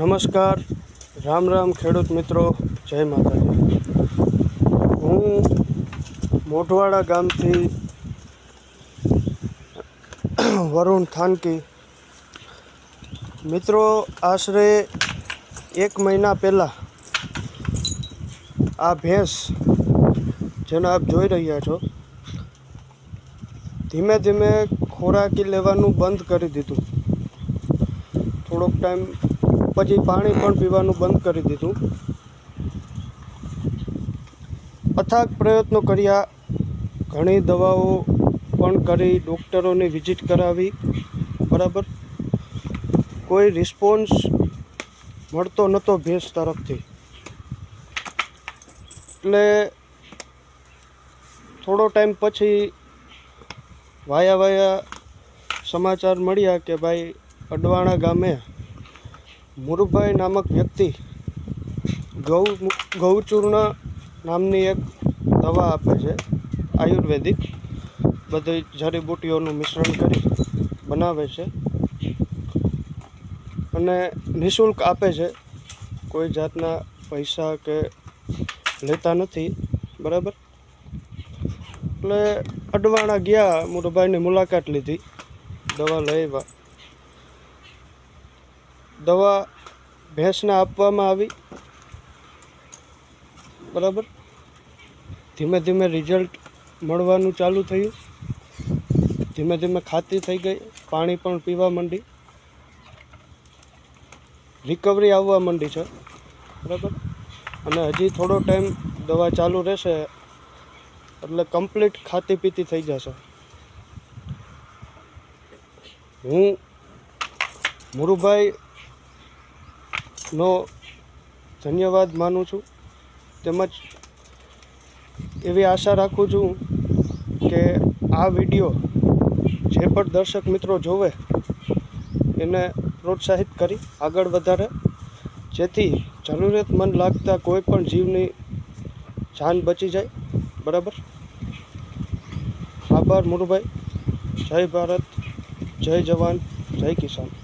નમસ્કાર. રામ રામ ખેડૂત મિત્રો. જય માતાજી. હું મોઢવાડા ગામથી વરુણ થાનકી. મિત્રો, આશરે એક મહિના પહેલાં આ ભેંસ જેને આપ જોઈ રહ્યા છો, ધીમે ધીમે ખોરાકી લેવાનું બંધ કરી દીધું. થોડોક ટાઈમ પછી પાણી પણ પીવાનું બંધ કરી દીધું. અથાગ પ્રયત્નો કર્યા. ઘણી દવાઓ પણ કરી, ડૉક્ટરોની વિઝિટ કરાવી. બરાબર? કોઈ રિસ્પોન્સ મળતો નહોતો ભેંસ તરફથી. એટલે થોડો ટાઈમ પછી વાયા વાયા સમાચાર મળ્યા કે ભાઈ અડવાણા ગામે મુરુભાઈ નામક વ્યક્તિ ગૌ ગૌચૂર્ણ નામની એક દવા આપે છે, આયુર્વેદિક. બધી જડીબુટીઓનું મિશ્રણ કરી બનાવે છે. અને નિઃશુલ્ક આપે છે. કોઈ જાતના પૈસા કે લેતા નથી, બરાબર? એટલે અડવાણા ગયા, મુરુભાઈની મુલાકાત લીધી, દવા આવ્યા. દવા ભેંસને આપવામાં આવી. બરાબર? ધીમે ધીમે રિઝલ્ટ મળવાનું ચાલુ થયું. ધીમે ધીમે ખાતી થઈ ગઈ. પાણી પણ પીવા માંડી. રિકવરી આવવા માંડી છે. બરાબર? અને હજી થોડો ટાઈમ દવા ચાલુ રહેશે. એટલે કમ્પ્લીટ ખાતી પીતી થઈ જશે. હું મુરુભાઈ નો ધન્યવાદ માનું છું. તેમજ એવી આશા રાખું છું કે આ વીડિયો જે પણ દર્શક મિત્રો જોવે એને પ્રોત્સાહિત કરી આગળ વધારે. જેથી જરૂરિયાતમંદ લાગતા કોઈ પણ જીવની જાન બચી જાય. બરાબર? આભાર મુરુભાઈ. જય ભારત. જય જવાન. જય કિસાન.